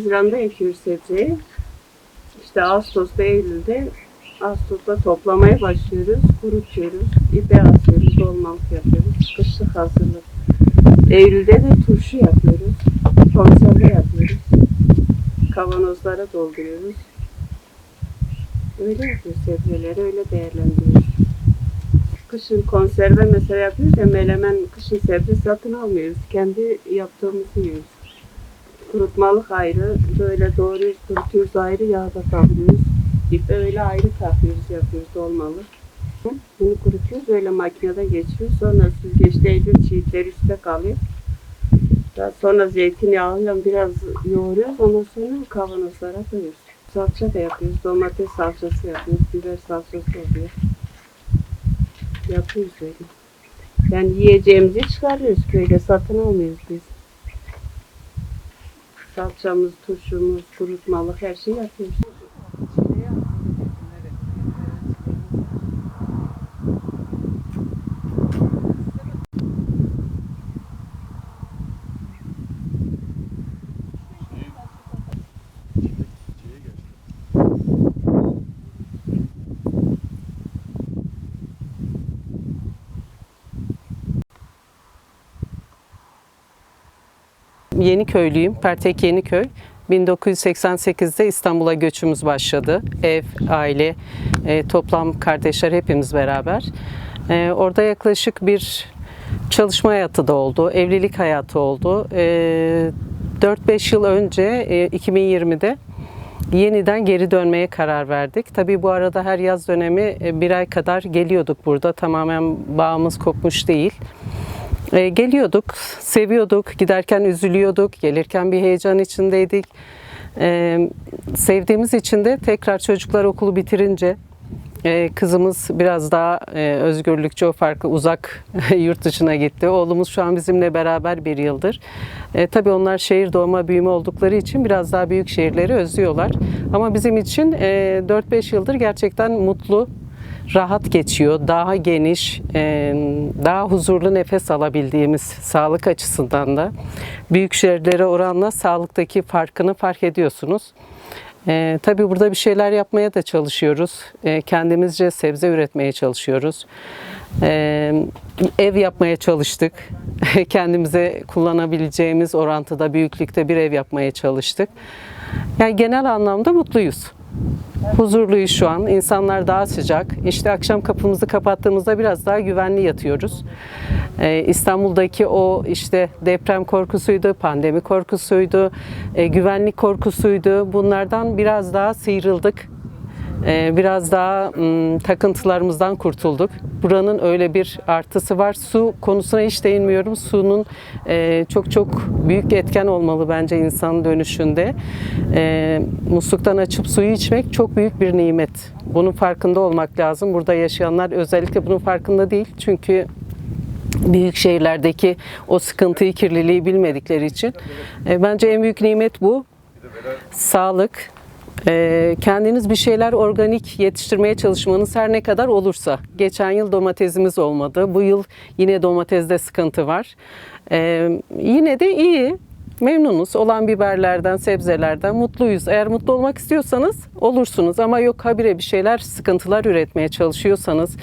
Haziran'da ekiyoruz sebzeyi. İşte Ağustos'ta, Eylül'de Ağustos'ta toplamaya başlıyoruz. Kurutuyoruz. ipe asıyoruz. Dolmalık yapıyoruz. Kışlık hazırlık. Eylül'de de turşu yapıyoruz. Konserve yapıyoruz. Kavanozlara dolduruyoruz. Öyle yapıyoruz sebzeleri. Öyle değerlendiriyoruz. Kışın konserve mesela yapıyoruz ya melemen kışın sebze satın almıyoruz. Kendi yaptığımızı yiyoruz. Kurutmalık ayrı, böyle doğruyoruz, kurutuyoruz ayrı, yağda kavuruyoruz. İpe öyle ayrı takıyoruz, yapıyoruz dolmalık. Bunu kurutuyoruz, öyle makinede geçiyor. Sonra süzgeçte Eylül çiğitleri üstte kalıyor. Daha sonra zeytinyağıyla biraz yoğuruyoruz, ondan sonra kavanozlara koyuyoruz. Salça da yapıyoruz, domates salçası yapıyoruz, biber salçası oluyor. Yapıyoruz öyle. Yani yiyeceğimizi çıkarıyoruz köyde, satın almıyoruz biz. Salçamız, turşumuz, kurutmalık her şeyi yapıyoruz. Yeniköylüyüm, Pertek Yeniköy. 1988'de İstanbul'a göçümüz başladı. Ev, aile, e, toplam kardeşler hepimiz beraber. E, orada yaklaşık bir çalışma hayatı da oldu, evlilik hayatı oldu. E, 4-5 yıl önce e, 2020'de yeniden geri dönmeye karar verdik. Tabii bu arada her yaz dönemi e, bir ay kadar geliyorduk burada. Tamamen bağımız kopmuş değil. E, geliyorduk, seviyorduk, giderken üzülüyorduk, gelirken bir heyecan içindeydik. E, sevdiğimiz için de tekrar çocuklar okulu bitirince e, kızımız biraz daha e, özgürlükçü, o farklı uzak yurt dışına gitti. Oğlumuz şu an bizimle beraber bir yıldır. E, tabii onlar şehir doğma büyüme oldukları için biraz daha büyük şehirleri özlüyorlar. Ama bizim için e, 4-5 yıldır gerçekten mutlu, rahat geçiyor, daha geniş, e, daha huzurlu nefes alabildiğimiz sağlık açısından da büyük şehirlere oranla sağlıktaki farkını fark ediyorsunuz. E, tabii burada bir şeyler yapmaya da çalışıyoruz. E, kendimizce sebze üretmeye çalışıyoruz. Ev yapmaya çalıştık. Kendimize kullanabileceğimiz orantıda, büyüklükte bir ev yapmaya çalıştık. Yani genel anlamda mutluyuz. Huzurluyuz şu an. İnsanlar daha sıcak. İşte akşam kapımızı kapattığımızda biraz daha güvenli yatıyoruz. Ee, İstanbul'daki o işte deprem korkusuydu, pandemi korkusuydu, e, güvenlik korkusuydu. Bunlardan biraz daha sıyrıldık. Ee, biraz daha takıntılarımızdan kurtulduk. Buranın öyle bir artısı var. Su konusuna hiç değinmiyorum. Su'nun e, çok çok büyük etken olmalı bence insanın dönüşünde. E, musluktan açıp suyu içmek çok büyük bir nimet. Bunun farkında olmak lazım. Burada yaşayanlar özellikle bunun farkında değil. Çünkü büyük şehirlerdeki o sıkıntıyı, kirliliği bilmedikleri için. E, bence en büyük nimet bu. Sağlık, ee, kendiniz bir şeyler organik yetiştirmeye çalışmanız her ne kadar olursa. Geçen yıl domatesimiz olmadı. Bu yıl yine domatesde sıkıntı var. Ee, yine de iyi. Memnunuz. Olan biberlerden, sebzelerden mutluyuz. Eğer mutlu olmak istiyorsanız olursunuz. Ama yok habire bir şeyler, sıkıntılar üretmeye çalışıyorsanız,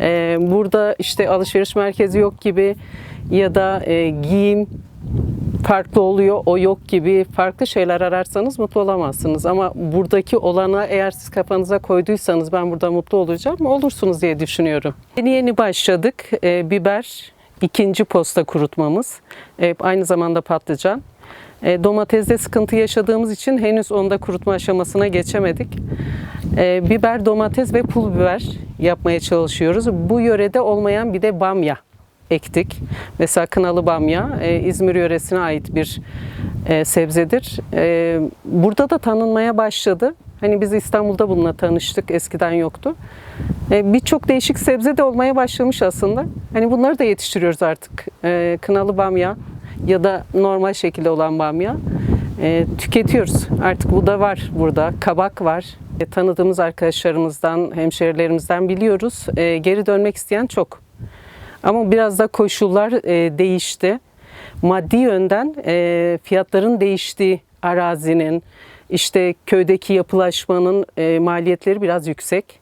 e, burada işte alışveriş merkezi yok gibi ya da e, giyim farklı oluyor, o yok gibi farklı şeyler ararsanız mutlu olamazsınız. Ama buradaki olana eğer siz kafanıza koyduysanız ben burada mutlu olacağım, olursunuz diye düşünüyorum. Yeni yeni başladık. Ee, biber ikinci posta kurutmamız. Ee, aynı zamanda patlıcan. Ee, domatesde sıkıntı yaşadığımız için henüz onda kurutma aşamasına geçemedik. Ee, biber, domates ve pul biber yapmaya çalışıyoruz. Bu yörede olmayan bir de bamya ektik. Mesela kınalı bamya e, İzmir yöresine ait bir e, sebzedir. E, burada da tanınmaya başladı. Hani biz İstanbul'da bununla tanıştık. Eskiden yoktu. E, Birçok değişik sebze de olmaya başlamış aslında. Hani bunları da yetiştiriyoruz artık. E, kınalı bamya ya da normal şekilde olan bamya e, tüketiyoruz. Artık bu da var burada. Kabak var. E, tanıdığımız arkadaşlarımızdan, hemşerilerimizden biliyoruz. E, geri dönmek isteyen çok. Ama biraz da koşullar e, değişti. Maddi yönden e, fiyatların değiştiği arazinin, işte köydeki yapılaşmanın e, maliyetleri biraz yüksek.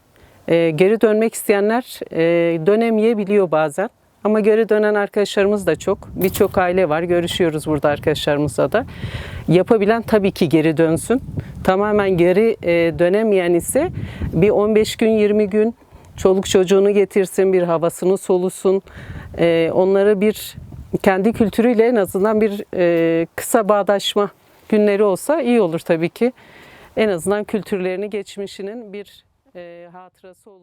E, geri dönmek isteyenler e, dönemeyebiliyor bazen. Ama geri dönen arkadaşlarımız da çok. Birçok aile var. Görüşüyoruz burada arkadaşlarımızla da. Yapabilen tabii ki geri dönsün. Tamamen geri e, dönemeyen ise bir 15 gün 20 gün çoluk çocuğunu getirsin, bir havasını solusun. E, onları bir kendi kültürüyle en azından bir e, kısa bağdaşma günleri olsa iyi olur tabii ki. En azından kültürlerini, geçmişinin bir e, hatırası olur.